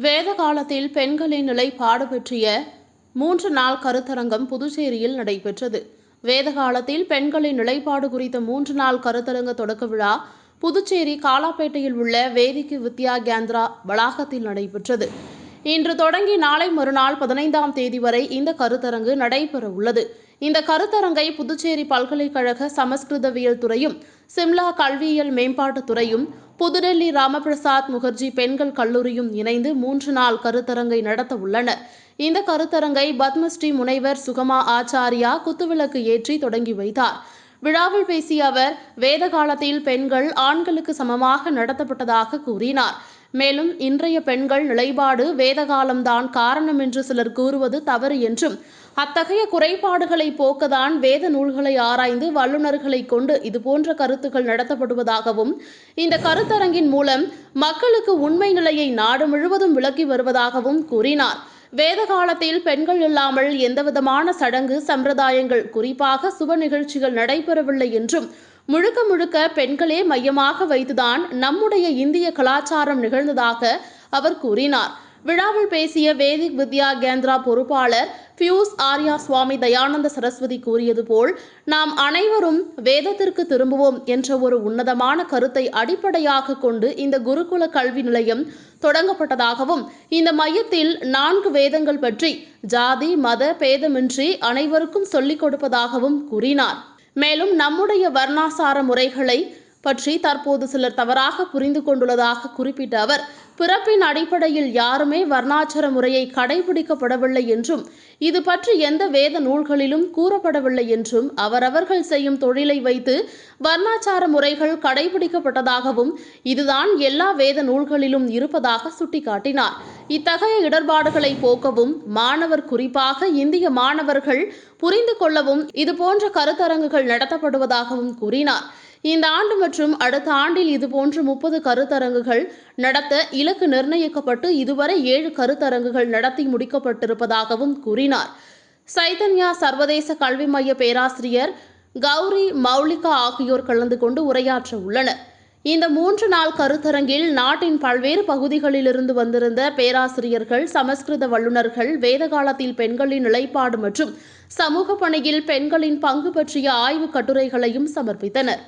வேத காலத்தில் பெண்களின் நிலைப்பாடு பற்றிய மூன்று நாள் கருத்தரங்கம் புதுச்சேரியில் நடைபெற்றது. வேத காலத்தில் பெண்களின் நிலைப்பாடு குறித்த மூன்று நாள் கருத்தரங்க தொடக்க விழா புதுச்சேரி காலாப்பேட்டையில் உள்ள வேதிக்கு வித்யா கேந்திரா வளாகத்தில் நடைபெற்றது. இன்று தொடங்கி நாளை மறுநாள் பதினைந்தாம் தேதி வரை இந்த கருத்தரங்கு நடைபெற உள்ளது. இந்த கருத்தரங்கை புதுச்சேரி பல்கலைக்கழக சமஸ்கிருதவியல் துறையும் சிம்லா கல்வியியல் மேம்பாட்டுத் துறையும் புதுடெல்லி ராமபிரசாத் முகர்ஜி பெண்கள் கல்லூரியும் இணைந்து மூன்று நாள் கருத்தரங்கை நடத்த உள்ளனர் இந்த கருத்தரங்கை பத்மஸ்ரீ முனைவர் சுகமா ஆச்சாரியா குத்துவிளக்கு ஏற்றி தொடங்கி வைத்தார். விழாவில் பேசிய அவர் வேத காலத்தில் பெண்கள் ஆண்களுக்கு சமமாக நடத்தப்பட்டதாக கூறினார். மேலும் இன்றைய பெண்கள் நிலைப்பாடு வேதகாலம்தான் காரணம் என்று சிலர் கூறுவது தவறு என்றும் அத்தகைய குறைபாடுகளை போக்கதான் வேத நூல்களை ஆராய்ந்து வல்லுநர்களை கொண்டு இதுபோன்ற கருத்துக்கள் நடத்தப்படுவதாகவும் இந்த கருத்தரங்கின் மூலம் மக்களுக்கு உண்மை நிலையை நாடு முழுவதும் விளக்கி வருவதாகவும் கூறினார். வேத காலத்தில் பெண்கள் இல்லாமல் எந்தவிதமான சடங்கு சம்பிரதாயங்கள் குறிப்பாக சுப நிகழ்ச்சிகள் நடைபெறவில்லை என்றும் முழுக்க முழுக்க பெண்களே மையமாக வைத்துதான் நம்முடைய இந்திய கலாச்சாரம் நிகழ்ந்ததாக அவர் கூறினார். விழாவில் பேசிய வேதிக் வித்யா கேந்திரா பொறுப்பாளர் பியூஸ் ஆர்யா சுவாமி தயானந்த சரஸ்வதி கூறியது போல் நாம் அனைவரும் வேதத்திற்கு திரும்புவோம் என்ற ஒரு உன்னதமான கருத்தை அடிப்படையாக கொண்டு இந்த குருகுல கல்வி நிலையம் தொடங்கப்பட்டதாகவும் இந்த மையத்தில் நான்கு வேதங்கள் பற்றி ஜாதி மத பேதமின்றி அனைவருக்கும் சொல்லிக் கொடுப்பதாகவும் கூறினார். மேலும் நம்முடைய வர்ணாசார முறைகளை பற்றி தற்போது சிலர் தவறாக புரிந்து கொண்டுள்ளதாக குறிப்பிட்ட அவர் பிறப்பின் அடிப்படையில் யாருமே வர்ணாச்சர முறையை கடைபிடிக்கப்படவில்லை என்றும் இது பற்றி எந்த வேத நூல்களிலும் கூறப்படவில்லை என்றும் அவரவர்கள் செய்யும் தொழிலை வைத்து வர்ணாச்சார முறைகள் கடைபிடிக்கப்பட்டதாகவும் இதுதான் எல்லா வேத நூல்களிலும் இருப்பதாக சுட்டிக்காட்டினார். இத்தகைய இடர்பாடுகளை போக்கவும் மாணவர் குறிப்பாக இந்திய மாணவர்கள் புரிந்து கொள்ளவும் இதுபோன்ற கருத்தரங்குகள் நடத்தப்படுவதாகவும் கூறினார். இந்த ஆண்டு மற்றும் அடுத்த ஆண்டில் இதுபோன்று முப்பது கருத்தரங்குகள் நடத்த இலக்கு நிர்ணயிக்கப்பட்டு இதுவரை ஏழு கருத்தரங்குகள் நடத்தி முடிக்கப்பட்டிருப்பதாகவும் கூறினார். சைதன்யா சர்வதேச கல்வி மைய பேராசிரியர் கௌரி மௌலிகா ஆகியோர் கலந்து கொண்டு உரையாற்ற உள்ளனர். இந்த மூன்று நாள் கருத்தரங்கில் நாட்டின் பல்வேறு பகுதிகளிலிருந்து வந்திருந்த பேராசிரியர்கள் சமஸ்கிருத வல்லுநர்கள் வேதகாலத்தில் பெண்களின் நிலைப்பாடு மற்றும் சமூக பணியில் பெண்களின் பங்கு பற்றிய ஆய்வுக் கட்டுரைகளையும் சமர்ப்பித்தனர்.